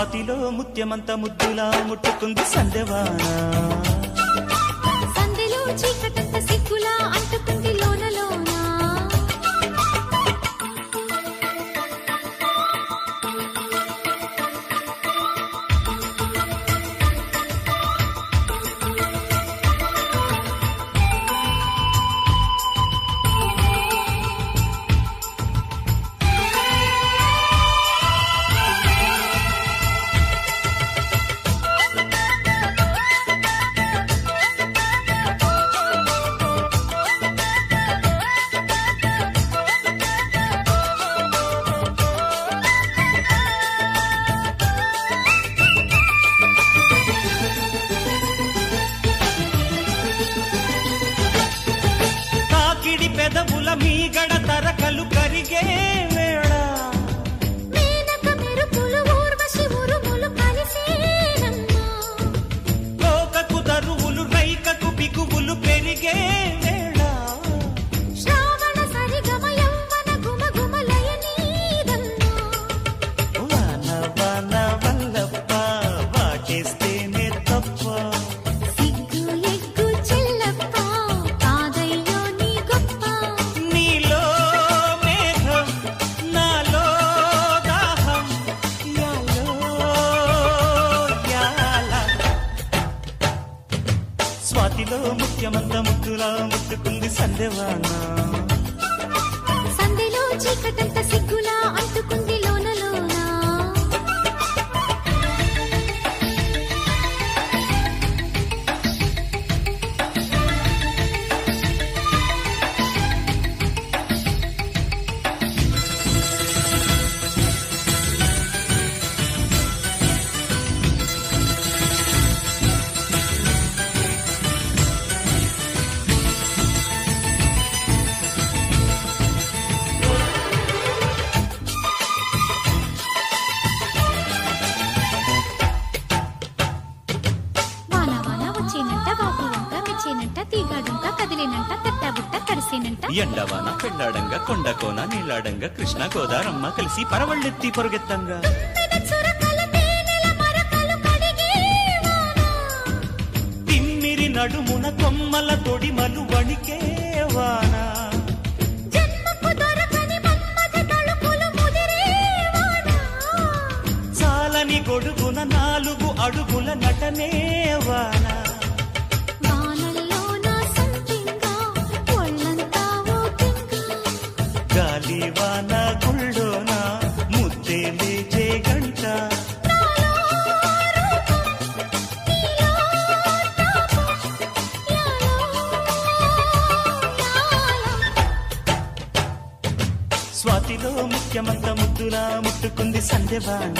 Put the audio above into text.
స్వాతిలో ముత్యమంత ముద్దులా ముట్టుకుంది సందెవాన సందులో చీకటంత సిగ్గులా అంటుకుంది లోన పెదవుల మీ గడ స్వాతిలో ముఖ్యమంత ముద్దులా ముట్టుకుంది సందెవాన వచ్చేనంట వాపు వంక మెచ్చేనంట తీగాడుంక కదిలేనంట తట్టబుట్ట తడిసేనంట. ఎండవాన పెళ్ళాడంగా కొండ కోన నీలాడంగా కృష్ణ గోదారమ్మ కలిసి పరవళ్ళెత్తి పొరుగెత్తంగా. తిమ్మిరి నడుమున కొమ్మల తొడిమలు వణికే వాన. చాలని గొడుగున నాలుగు అడుగుల నటనేవా స్వాతిలో ముఖ్యమంత ముద్దులా ముట్టుకుంది సంధ్యవాణ